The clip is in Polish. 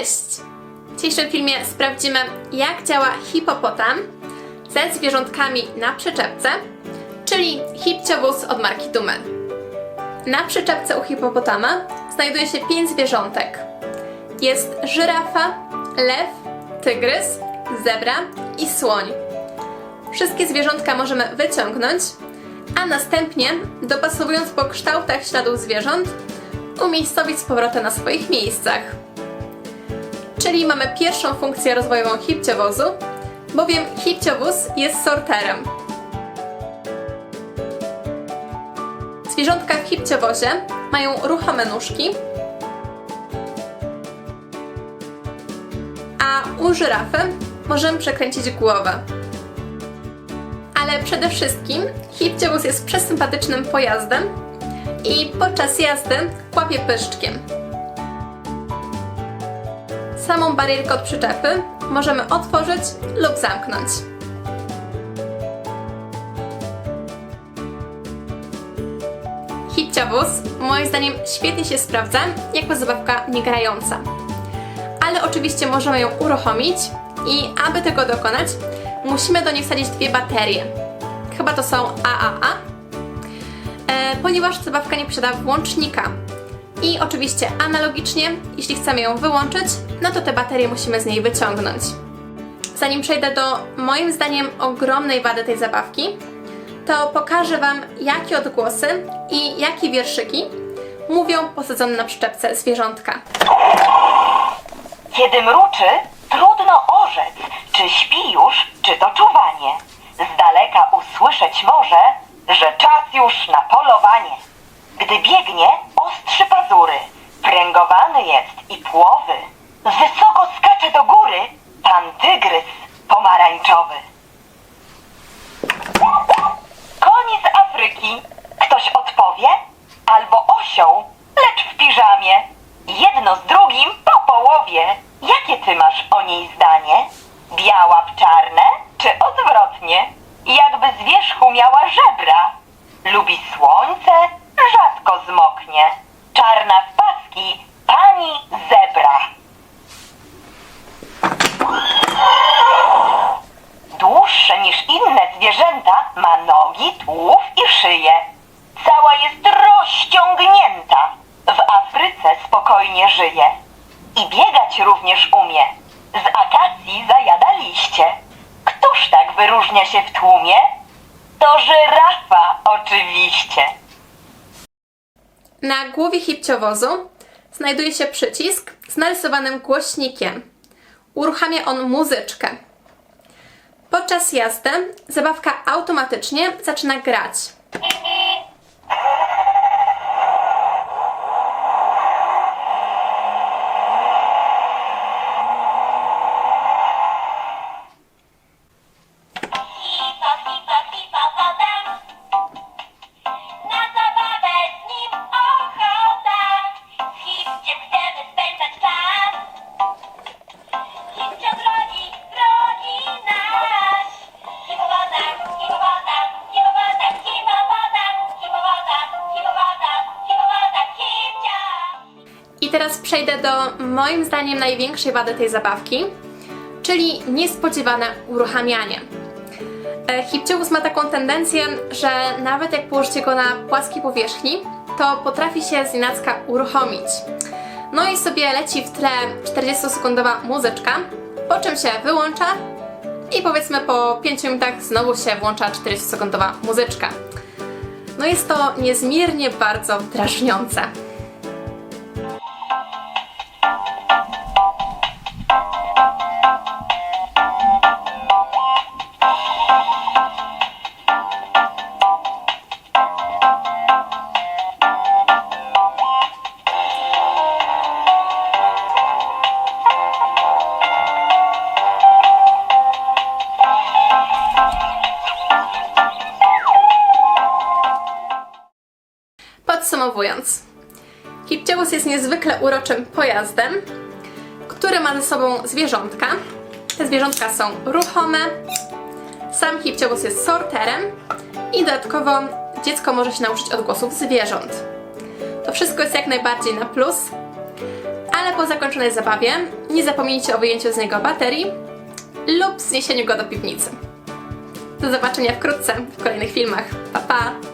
Cześć! W dzisiejszym filmie sprawdzimy, jak działa hipopotam ze zwierzątkami na przyczepce, czyli hipciowóz od marki Dumen. Na przyczepce u hipopotama znajduje się pięć zwierzątek. Jest żyrafa, lew, tygrys, zebra i słoń. Wszystkie zwierzątka możemy wyciągnąć, a następnie, dopasowując po kształtach śladów zwierząt, umiejscowić z powrotem na swoich miejscach. Czyli mamy pierwszą funkcję rozwojową hipciowozu, bowiem hipciowóz jest sorterem. Zwierzątka w hipciowozie mają ruchome nóżki, a u żyrafy możemy przekręcić głowę. Ale przede wszystkim hipciowóz jest przesympatycznym pojazdem i podczas jazdy kłapie pyszczkiem. Samą barierkę od przyczepy możemy otworzyć lub zamknąć. Hipciowóz moim zdaniem świetnie się sprawdza jako zabawka niegrająca. Ale oczywiście możemy ją uruchomić i aby tego dokonać, musimy do niej wsadzić dwie baterie. Chyba to są AAA, e, ponieważ zabawka nie posiada włącznika. I oczywiście analogicznie, jeśli chcemy ją wyłączyć, no to te baterie musimy z niej wyciągnąć. Zanim przejdę do moim zdaniem ogromnej wady tej zabawki, to pokażę Wam, jakie odgłosy i jakie wierszyki mówią posadzone na przyczepce zwierzątka. Kiedy mruczy, trudno orzec, czy śpi już, czy to czuwanie. Z daleka usłyszeć może, że czas już na polowanie. Gdy biegnie, ostrzy pazury, pręgowany jest i płowy. Wysoko skacze do góry pan tygrys pomarańczowy. Koni z Afryki, ktoś odpowie? Albo osioł, lecz w piżamie. Jedno z drugim po połowie. Jakie ty masz o niej zdanie? Biała w czarne, czy odwrotnie? Jakby z wierzchu miała żebra. Lubi słońce, rzadko zmoknie. Czarna paski, pani zebra. Dłuższe niż inne zwierzęta ma nogi, tułów i szyję. Cała jest rozciągnięta. W Afryce spokojnie żyje. I biegać również umie. Z akacji zajada liście. Któż tak wyróżnia się w tłumie? To żyrafa oczywiście. Na głowie hipciowozu znajduje się przycisk z narysowanym głośnikiem. Uruchamia on muzyczkę. Podczas jazdy zabawka automatycznie zaczyna grać. Teraz przejdę do moim zdaniem największej wady tej zabawki, czyli niespodziewane uruchamianie. E, Hipciowóz ma taką tendencję, że nawet jak położycie go na płaskiej powierzchni, to potrafi się z nienacka uruchomić. No i sobie leci w tle 40-sekundowa muzyczka, po czym się wyłącza i powiedzmy po 5 minutach znowu się włącza 40-sekundowa muzyczka. No jest to niezmiernie bardzo drażniące. Podsumowując, jest niezwykle uroczym pojazdem, który ma ze sobą zwierzątka. Te zwierzątka są ruchome, sam hipciowóz jest sorterem i dodatkowo dziecko może się nauczyć odgłosów zwierząt. To wszystko jest jak najbardziej na plus, Ale po zakończonej zabawie nie zapomnijcie o wyjęciu z niego baterii lub zniesieniu go do piwnicy. Do zobaczenia wkrótce w kolejnych filmach. Pa pa!